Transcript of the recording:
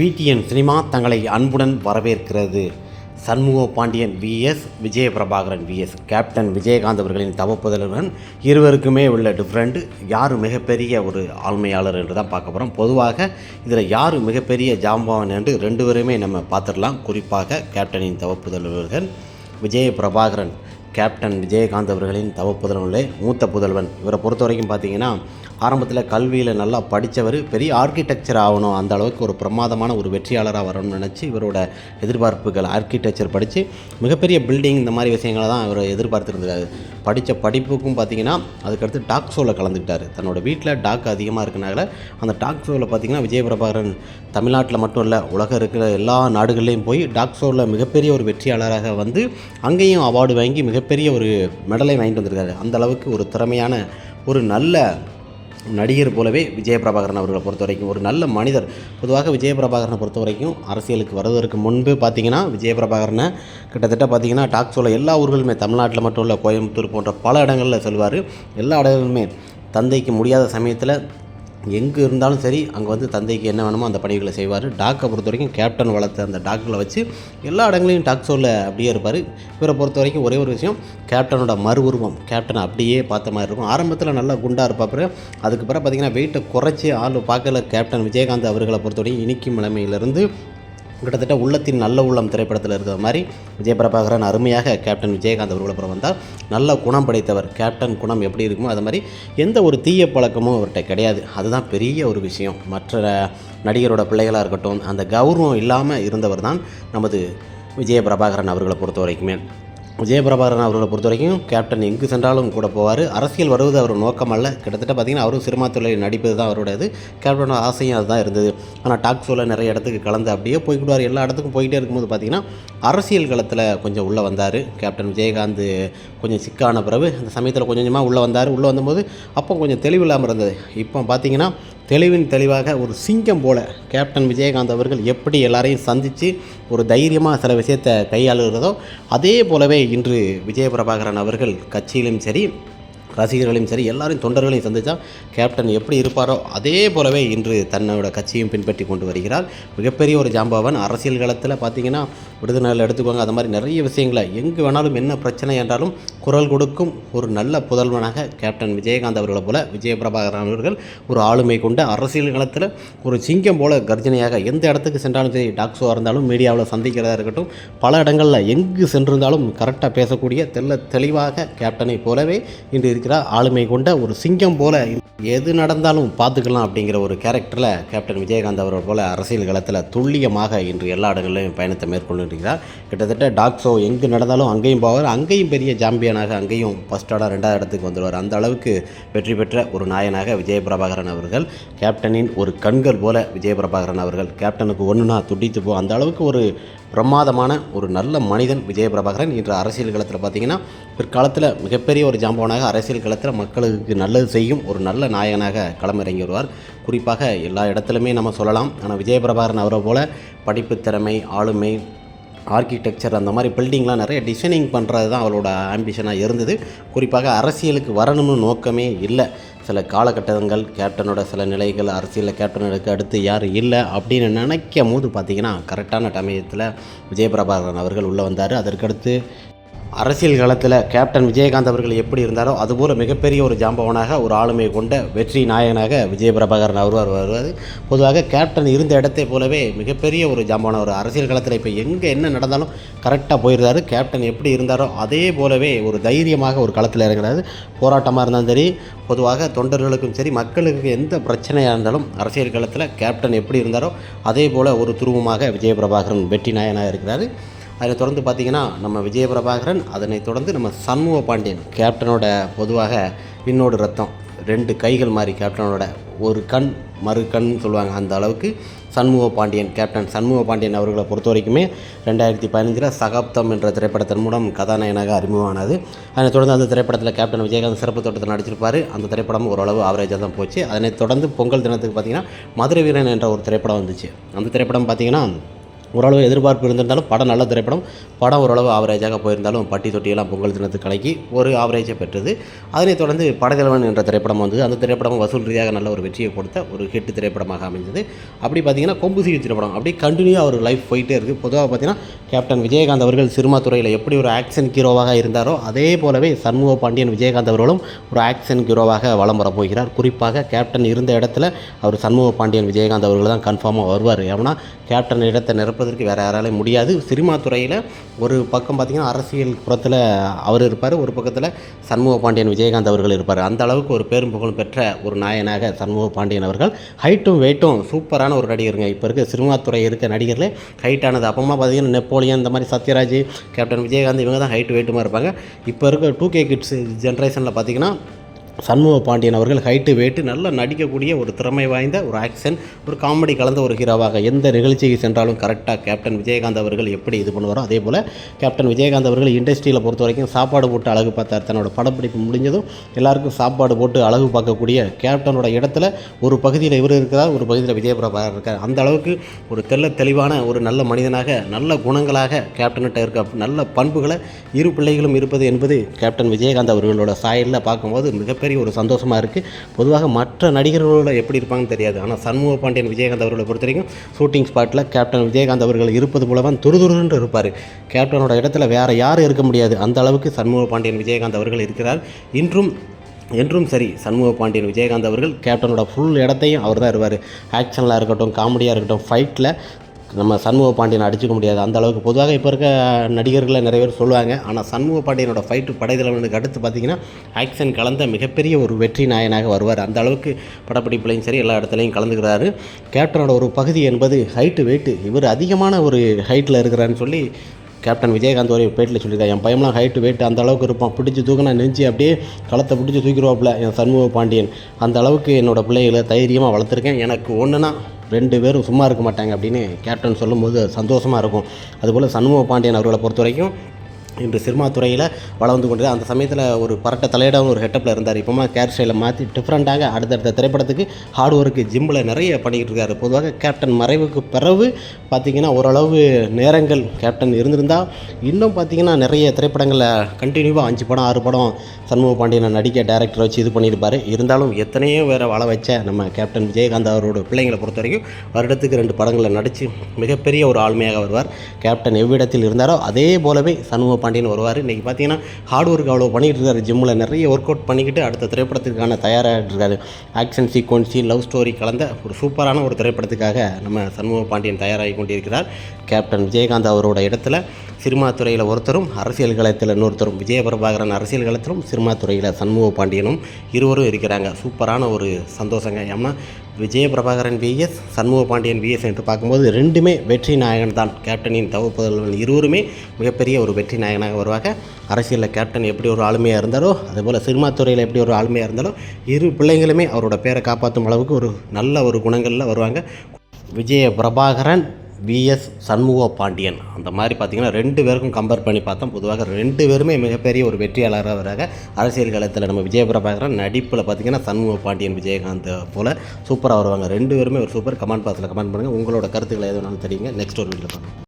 PTN cinema தங்களை அன்புடன் வரவேற்கிறது. Shanmuga Pandian VS Vijaya Prabhakaran VS captain Vijayakanth அவர்களின் தவப்புதலுடன் இருவருக்குமே உள்ள டிஃப்ரெண்ட் யார் மிகப்பெரிய ஒரு ஆளுமையாளர் என்று தான் பார்க்க போகிறோம் பொதுவாக இதில் யார் மிகப்பெரிய ஜாம்பவான் என்று ரெண்டு பேருமே நம்ம பார்த்துடலாம். குறிப்பாக கேப்டனின் தவப்புதல்வர்கள் விஜய பிரபாகரன் கேப்டன் விஜயகாந்த் அவர்களின் தவ மூத்த புதல்வன். இவரை பொறுத்த வரைக்கும் பார்த்தீங்கன்னா ஆரம்பத்தில் கல்வியில் நல்லா படித்தவர் பெரிய ஆர்கிடெக்சர் ஆகணும். அந்த அளவுக்கு ஒரு பிரமாதமான ஒரு வெற்றியாளராக வரணும்னு நினச்சி இவரோட எதிர்பார்ப்புகள் ஆர்கிடெக்சர் படித்து மிகப்பெரிய பில்டிங் இந்த மாதிரி விஷயங்களை தான் இவர் எதிர்பார்த்துருந்தாரு. படித்த படிப்புக்கும் பார்த்தீங்கன்னா அதுக்கடுத்து டாக் ஷோவில் கலந்துக்கிட்டார். தன்னோட வீட்டில் டாக் அதிகமாக இருக்கனால அந்த டாக் ஷோவில் பார்த்தீங்கன்னா விஜய பிரபாகரன் தமிழ்நாட்டில் மட்டும் இல்லை உலகம் இருக்கிற எல்லா நாடுகள்லேயும் போய் டாக் ஷோவில் மிகப்பெரிய ஒரு வெற்றியாளராக வந்து அங்கேயும் அவார்டு வாங்கி மிகப்பெரிய ஒரு மெடலை வாங்கிட்டு வந்திருக்காரு. அந்த அளவுக்கு ஒரு திறமையான ஒரு நல்ல நடிகர் போலவே விஜயபிரபாகரன் அவர்களை பொறுத்த வரைக்கும் ஒரு நல்ல மனிதர். பொதுவாக விஜயபிரபாகரனை பொறுத்த வரைக்கும் அரசியலுக்கு வருவதற்கு முன்பு பார்த்தீங்கன்னா விஜயபிரபாகரனை கிட்டத்தட்ட பார்த்திங்கன்னா டாக் ஷோவில் எல்லா ஊர்களுமே தமிழ்நாட்டில் மட்டும் இல்லை கோயம்புத்தூர் போன்ற பல இடங்களில் செல்வார் எல்லா இடங்களுமே தந்தைக்கு முடியாத சமயத்தில் எங்கே இருந்தாலும் சரி அங்கே வந்து தந்தைக்கு என்ன வேணுமோ அந்த பணிகளை செய்வார். டாக்கை பொறுத்த வரைக்கும் கேப்டன் வளர்த்த அந்த டாக்களை வச்சு எல்லா இடங்களையும் டாக் ஷோவில் அப்படியே இருப்பார். இவரை பொறுத்த வரைக்கும் ஒரே ஒரு விஷயம் கேப்டனோட மறு உருவம் கேப்டனை அப்படியே பார்த்த மாதிரி இருக்கும். ஆரம்பத்தில் நல்லா குண்டாக இருப்பார் அதுக்கு பிறகு பார்த்தீங்கன்னா வெயிட்டை குறைச்சி ஆள் பார்க்கல கேப்டன் விஜயகாந்த் அவர்களை பொறுத்த வரைக்கும் இனிக்கும் நிலைமையிலிருந்து கிட்டத்தட்ட உள்ளத்தின் நல்ல உள்ளம் திரைப்படத்தில் இருக்கிற மாதிரி விஜயபிரபாகரன் அருமையாக கேப்டன் விஜயகாந்த் அவர்கள் அப்புறம் வந்தால் நல்ல குணம் படைத்தவர் கேப்டன் குணம் எப்படி இருக்குமோ அது மாதிரி எந்த ஒரு தீய பழக்கமும் அவர்கிட்ட கிடையாது. அதுதான் பெரிய ஒரு விஷயம். மற்ற நடிகரோட பிள்ளைகளாக இருக்கட்டும் அந்த கௌரவம் இல்லாமல் இருந்தவர் தான் நமது விஜயபிரபாகரன் அவர்களை பொறுத்த வரைக்குமே. விஜயபிரபாகரன் அவர்களை பொறுத்த வரைக்கும் கேப்டன் எங்கு சென்றாலும் கூட போவார். அரசியல் வருவது அவர் நோக்கம் அல்ல. கிட்டத்தட்ட பார்த்திங்கன்னா அவரும் சினிமா துறையில் நடிப்பது தான் அவரோட கேப்டனோட ஆசையும் அதுதான் இருந்தது. ஆனால் டாக் ஷோவில் நிறைய இடத்துக்கு கலந்து அப்படியே போய்க்கிடுவார் எல்லா இடத்துக்கும் போயிட்டே இருக்கும்போது பார்த்திங்கன்னா அரசியல் களத்தில் கொஞ்சம் உள்ளே வந்தார். கேப்டன் விஜயகாந்த் கொஞ்சம் சிக்கான பிறகு அந்த சமயத்தில் கொஞ்சம் கொஞ்சமாக உள்ளே வந்தார். உள்ளே வந்தபோது அப்போ கொஞ்சம் தெளிவு இல்லாமல் இருந்தது. இப்போ பார்த்திங்கன்னா தெளிவின் தெளிவாக ஒரு சிங்கம் போல கேப்டன் விஜயகாந்த் அவர்கள் எப்படி எல்லாரையும் சந்தித்து ஒரு தைரியமாக சில விஷயத்தை கையாளுகிறதோ அதே போலவே இன்று விஜயபிரபாகரன் அவர்கள் கட்சியிலும் சரி ரசிகர்களையும் சரி எல்லாரையும் தொண்டர்களையும் சந்தித்தா கேப்டன் எப்படி இருப்பாரோ அதே போலவே இன்று தன்னோட கட்சியும் பின்பற்றி கொண்டு வருகிறார். மிகப்பெரிய ஒரு ஜாம்பவன். அரசியல் களத்தில் பார்த்தீங்கன்னா விடுதலை எடுத்துக்கோங்க அது மாதிரி நிறைய விஷயங்களை எங்கு வேணாலும் என்ன பிரச்சனை என்றாலும் குரல் கொடுக்கும் ஒரு நல்ல புதல்வனாக கேப்டன் விஜயகாந்த் அவர்களை போல விஜயபிரபாகரன் அவர்கள் ஒரு ஆளுமை கொண்ட அரசியல் களத்தில் ஒரு சிங்கம் போல கர்ஜனையாக எந்த இடத்துக்கு சென்றாலும் சரி டாக்ஸோவாக இருந்தாலும் மீடியாவில் சந்திக்கிறதா இருக்கட்டும் பல இடங்களில் எங்கு சென்றிருந்தாலும் கரெக்டாக பேசக்கூடிய தெல்ல தெளிவாக கேப்டனை போலவே இன்று இருக்கிற ஆளுமை கொண்ட ஒரு சிங்கம் போல எது நடந்தாலும் பார்த்துக்கலாம் அப்படிங்கிற ஒரு கேரக்டரில் கேப்டன் விஜயகாந்த் அவர்கள் போல அரசியல் களத்தில் துல்லியமாக இன்று எல்லா இடங்களிலும் பயணத்தை மேற்கொண்டிருக்கிறார். கிட்டத்தட்ட டாக் ஷோ எங்கு நடந்தாலும் அங்கேயும் போவார். அங்கேயும் பெரிய சாம்பியனாக அங்கேயும் ஃபஸ்ட்டாக ரெண்டாவது இடத்துக்கு வந்துடுவார். அந்த அளவுக்கு வெற்றி பெற்ற ஒரு நாயனாக விஜயபிரபாகரன் அவர்கள் கேப்டனின் ஒரு கண்கள் போல விஜயபிரபாகரன் அவர்கள் கேப்டனுக்கு ஒன்றுனா துடித்து போ அந்த அளவுக்கு ஒரு பிரமாதமான ஒரு நல்ல மனிதன் விஜயபிரபாகரன் இன்று அரசியல் களத்தில் பார்த்தீங்கன்னா பிற்காலத்தில் மிகப்பெரிய ஒரு ஜாம்பவனாக அரசியல் களத்தில் மக்களுக்கு நல்லது செய்யும் ஒரு நல்ல நாயகனாக களமிறங்கி வருவார். குறிப்பாக எல்லா இடத்துலையுமே நம்ம சொல்லலாம். ஆனால் விஜயபிரபாகரன் அவரை போல படிப்பு திறமை ஆளுமை ஆர்கிடெக்சர் அந்த மாதிரி பில்டிங்லாம் நிறைய டிசைனிங் பண்ணுறது தான் அவளோட ஆம்பிஷனாக இருந்தது. குறிப்பாக அரசியலுக்கு வரணும்னு நோக்கமே இல்லை. சில காலகட்டங்கள் கேப்டனோட சில நிலைகள் அரசியலில் கேப்டனுக்கு அடுத்து யார் இல்லை அப்படின்னு நினைக்கும் போது பார்த்திங்கன்னா கரெக்டான சமயத்தில் விஜயபிரபாகரன் அவர்கள் உள்ளே வந்தார். அதற்கடுத்து அரசியல் காலத்தில் கேப்டன் விஜயகாந்த் அவர்கள் எப்படி இருந்தாரோ அதுபோல் மிகப்பெரிய ஒரு ஜாம்பவனாக ஒரு ஆளுமை கொண்ட வெற்றி நாயகனாக விஜயபிரபாகரன் அவர் வருவார். பொதுவாக கேப்டன் இருந்த இடத்தை போலவே மிகப்பெரிய ஒரு ஜாம்பவன் ஒரு அரசியல் காலத்தில் இப்போ எங்கே என்ன நடந்தாலும் கரெக்டாக போயிருந்தாரு கேப்டன் எப்படி இருந்தாரோ அதே போலவே ஒரு தைரியமாக ஒரு களத்தில் இறங்குறாரு. போராட்டமாக இருந்தாலும் சரி பொதுவாக தொண்டர்களுக்கும் சரி மக்களுக்கு எந்த பிரச்சனையாக இருந்தாலும் அரசியல் காலத்தில் கேப்டன் எப்படி இருந்தாரோ அதே போல் ஒரு துருவமாக விஜயபிரபாகரன் வெற்றி நாயகனாக இருக்கிறாரு. அதை தொடர்ந்து பார்த்திங்கன்னா நம்ம விஜயபிரபாகரன் அதனை தொடர்ந்து நம்ம சண்முக பாண்டியன் கேப்டனோட பொதுவாக விண்ணோடு ரத்தம் ரெண்டு கைகள் மாதிரி கேப்டனோட ஒரு கண் மறு கண் சொல்லுவாங்க அந்த அளவுக்கு சண்முக பாண்டியன் கேப்டன் சண்முக பாண்டியன் அவர்களை பொறுத்த வரைக்குமே ரெண்டாயிரத்தி பதினஞ்சில் சகாப்தம் என்ற திரைப்படத்தின் மூலம் கதாநாயகனாக அறிமுகமானது. அதனைத் தொடர்ந்து அந்த திரைப்படத்தில் கேப்டன் விஜயகாந்த் சிறப்பு தோட்டத்தில் நடிச்சிருப்பார். அந்த திரைப்படம் ஓரளவு ஆவரேஜாக தான் போச்சு. அதனைத் தொடர்ந்து பொங்கல் தினத்துக்கு பார்த்திங்கன்னா மதுரை வீரன் என்ற ஒரு திரைப்படம் வந்துச்சு. அந்த திரைப்படம் பார்த்திங்கன்னா ஓரளவு எதிர்பார்ப்பு இருந்திருந்தாலும் படம் நல்ல திரைப்படம் படம் ஓரளவு ஆவரேஜாக போயிருந்தாலும் பட்டி தொட்டியெல்லாம் பொங்கல் தினத்து கலக்கி ஒரு ஆவரேஜை பெற்றது. அதனைத் தொடர்ந்து படத்தலைவன் என்ற திரைப்படம் வந்தது. அந்த திரைப்படம் வசூல் ரீதியாக நல்ல ஒரு வெற்றியை கொடுத்த ஒரு ஹிட் திரைப்படமாக அமைந்தது அப்படி பார்த்தீங்கன்னா கொம்பு சீரி திரைப்படம். அப்படி கண்டினியூ அவர் லைஃப் போயிட்டே இருக்குது பொதுவாக பார்த்தீங்கன்னா கேப்டன் விஜயகாந்த் அவர்கள் சினிமா துறையில் எப்படி ஒரு ஆக்ஷன் ஹீரோவாக இருந்தாரோ அதே போலவே சண்முக பாண்டியன் விஜயகாந்த் அவர்களும் ஒரு ஆக்ஷன் ஹீரோவாக வலம் வரப்போகிறார் குறிப்பாக கேப்டன் இருந்த இடத்துல அவர் சண்முக பாண்டியன் விஜயகாந்த் அவர்கள் தான் கன்ஃபார்மாக வருவார். ஏன்னா கேப்டன் இடத்தை தடுப்பதற்கு வேறு யாராலையும் முடியாது. சினிமா துறையில் ஒரு பக்கம் பார்த்திங்கன்னா அரசியல் புறத்தில் அவர் இருப்பார் ஒரு பக்கத்தில் சண்முக பாண்டியன் விஜயகாந்த் அவர்கள் இருப்பார். அந்த அளவுக்கு ஒரு பேரும் புகழும் பெற்ற ஒரு நாயனாக சண்முக பாண்டியன் அவர்கள். ஹைட்டும் வெயிட்டும் சூப்பரான ஒரு நடிகருங்க. இப்போ இருக்க சினிமா துறை இருக்க நடிகர்களே ஹைட்டானது அப்பமா பார்த்தீங்கன்னா நெப்போலியன் இந்த மாதிரி சத்யராஜ் கேப்டன் விஜயகாந்த் இவங்க தான் ஹைட் வெயிட்டுமாக இருப்பாங்க. இப்போ இருக்க டூ கே கிட்ஸ் ஜென்ரேஷனில் பார்த்திங்கன்னா சண்முக பாண்டியன் அவர்கள் ஹைட்டு வெயிட்டு நல்லா நடிக்கக்கூடிய ஒரு திறமை வாய்ந்த ஒரு ஆக்ஷன் ஒரு காமெடி கலந்த ஒரு ஹீரோவாக எந்த நிகழ்ச்சிக்கு சென்றாலும் கரெக்டாக கேப்டன் விஜயகாந்த் அவர்கள் எப்படி இது பண்ணுவாரோ அதே போல் கேப்டன் விஜயகாந்த் அவர்கள் இண்டஸ்ட்ரியில் பொறுத்த வரைக்கும் சாப்பாடு போட்டு அழகு பார்த்தார். தன்னோட படப்பிடிப்பு முடிஞ்சதும் எல்லாருக்கும் சாப்பாடு போட்டு அழகு பார்க்கக்கூடிய கேப்டனோட இடத்துல ஒரு பகுதியில் இவர் இருக்கிறார் ஒரு பகுதியில் விஜயபிரபாகர் இருக்கார். அந்த அளவுக்கு ஒரு தெல்ல தெளிவான ஒரு நல்ல மனிதனாக நல்ல குணங்களாக கேப்டன்கிட்ட இருக்க நல்ல பண்புகளை இரு பிள்ளைகளும் இருப்பது என்பது கேப்டன் விஜயகாந்த் அவர்களோட சாயலில் பார்க்கும்போது மிகப்பெரிய ஒரு சந்தோஷமாக இருக்குது பொதுவாக மற்ற நடிகர்களோட எப்படி இருப்பாங்கன்னு தெரியாது. ஆனால் சண்முக பாண்டியன் விஜயகாந்த் அவர்களை பொறுத்த வரைக்கும் ஷூட்டிங் ஸ்பாட்டில் கேப்டன் விஜயகாந்த் அவர்கள் இருப்பது போலதான் துருதுருன்னு இருப்பார். கேப்டனோட இடத்துல வேறு யாரும் இருக்க முடியாது. அந்த அளவுக்கு சண்முக பாண்டியன் விஜயகாந்த் அவர்கள் இருக்கிறார். இன்றும் என்றும் சரி சண்முக பாண்டியன் விஜயகாந்த் அவர்கள் கேப்டனோட ஃபுல் இடத்தையும் அவர் தான் இருப்பார் ஆக்ஷனில் இருக்கட்டும் காமெடியாக இருக்கட்டும் ஃபைட்டில் நம்ம சண்முக பாண்டியனை அடிச்சுக்க முடியாது. அந்த அளவுக்கு பொதுவாக இப்போ இருக்க நடிகர்களை நிறைய பேர் சொல்லுவாங்க. ஆனால் சண்முக பாண்டியனோட ஃபைட்டு படைத்தலைவனுக்கு அடுத்து பார்த்தீங்கன்னா ஆக்ஷன் கலந்த மிகப்பெரிய ஒரு வெற்றி நாயனாக வருவார். அந்த அளவுக்கு படப்பிடிப்புலையும் சரி எல்லா இடத்துலையும் கலந்துக்கிறாரு. கேப்டனோட ஒரு பகுதி என்பது ஹைட்டு வெயிட்டு இவர் அதிகமான ஒரு ஹைட்டில் இருக்கிறான்னு சொல்லி கேப்டன் விஜயகாந்த் ஒரு பேட்டில் சொல்லியிருக்காரு என் பயம்லாம் ஹைட்டு வெயிட் அந்த அளவுக்கு இருப்பான். பிடிச்சி தூக்கினா நெஞ்சு அப்படியே களத்தை பிடிச்சி தூக்கிடுவாப்புல என் சண்முக பாண்டியன். அந்த அளவுக்கு என்னோடய பிள்ளைகளை தைரியமாக வளர்த்துருக்கேன். எனக்கு ஒன்றுனா ரெண்டு பேரும் சும்மா இருக்க மாட்டாங்க அப்படின்னு கேப்டன் சொல்லும்போது சந்தோஷமாக இருக்கும். அதுபோல் சண்முக பாண்டியன் அவர்களை பொறுத்த வரைக்கும் இன்று சினிமா துறையில் வளர்ந்து கொண்டு அந்த சமயத்தில் ஒரு பரட்ட தலையிடம் ஒரு ஹெட்டப்பில் இருந்தார். இப்போமா கேர் ஸ்டைலை மாற்றி டிஃப்ரெண்ட்டாக அடுத்தடுத்த திரைப்படத்துக்கு ஹார்ட் ஒர்க்கு ஜிம்மில் நிறைய பண்ணிக்கிட்டு இருக்காரு. பொதுவாக கேப்டன் மறைவுக்கு பிறகு பார்த்திங்கன்னா ஓரளவு நேரங்கள் கேப்டன் இருந்திருந்தால் இன்னும் பார்த்திங்கன்னா நிறைய திரைப்படங்களில் கண்டினியூவாக அஞ்சு படம் ஆறு படம் சண்முக பாண்டியனை நடிக்க டேரக்டர் வச்சு இது பண்ணியிருப்பார். இருந்தாலும் எத்தனையோ வேறு வாழ வச்ச நம்ம கேப்டன் விஜயகாந்த் அவரோட பிள்ளைங்களை பொறுத்த வரைக்கும் வருடத்துக்கு ரெண்டு படங்களை நடித்து மிகப்பெரிய ஒரு ஆளுமையாக வருவார். கேப்டன் எவ்விடத்தில் இருந்தாரோ அதே போலவே சண்முக பாண்டியன் வருவார். இன்றைக்கி பார்த்தீங்கன்னா ஹார்ட் ஒர்க் அவ்வளோ பண்ணிகிட்டு இருக்காரு. ஜிம்மில் நிறைய ஒர்க் அவுட் பண்ணிக்கிட்டு அடுத்த திரைப்படத்துக்கான தயாராகிட்டு இருக்காரு. ஆக்ஷன் சீக்வன்சி லவ் ஸ்டோரி கலந்த ஒரு சூப்பரான ஒரு திரைப்படத்துக்காக நம்ம சண்முக பாண்டியன் தயாராகி கொண்டிருக்கிறார். கேப்டன் விஜயகாந்த் அவரோட இடத்துல சினிமா துறையில் ஒருத்தரும் அரசியல் களத்தில் இன்னொருத்தரும் விஜய பிரபாகரன் அரசியல் களத்திலும் சினிமா துறையில் சண்முக பாண்டியனும் இருவரும் இருக்கிறாங்க. சூப்பரான ஒரு சந்தோஷங்க. ஏன்னா விஜய பிரபாகரன் விஎஸ் சண்முக பாண்டியன் விஎஸ் என்று பார்க்கும்போது ரெண்டுமே வெற்றி நாயகன் தான். கேப்டனின் தவப்புதல்வன் இருவருமே மிகப்பெரிய ஒரு வெற்றி நாயகனாக வருவாங்க. அரசியலில் கேப்டன் எப்படி ஒரு ஆளுமையாக இருந்தாரோ அதுபோல் சினிமா துறையில் எப்படி ஒரு ஆளுமையாக இருந்தாலோ இரு பிள்ளைங்களுமே அவரோட பேரை காப்பாற்றும் அளவுக்கு ஒரு நல்ல ஒரு குணங்களில் வருவாங்க. விஜய பிரபாகரன் விஎஸ் சண்முக பாண்டியன். அந்த மாதிரி பார்த்தீங்கன்னா ரெண்டு பேருக்கும் கம்பேர் பண்ணி பார்த்தோம். பொதுவாக ரெண்டு பேருமே மிகப்பெரிய ஒரு வெற்றியாளராக அரசியல் காலத்தில் நம்ம விஜயபுரம் பார்க்குறோம். நடிப்பில் பார்த்தீங்கன்னா சண்முக பாண்டியன் விஜயகாந்த் போல் சூப்பராக வருவாங்க. ரெண்டு பேருமே ஒரு சூப்பர் கமெண்ட் பாக்ஸில் கமெண்ட் பண்ணுங்கள் உங்களோட கருத்துக்களை எது வேணாலும் தெரியுங்க நெக்ஸ்ட் ஒரு வீடியோ பார்க்கலாம்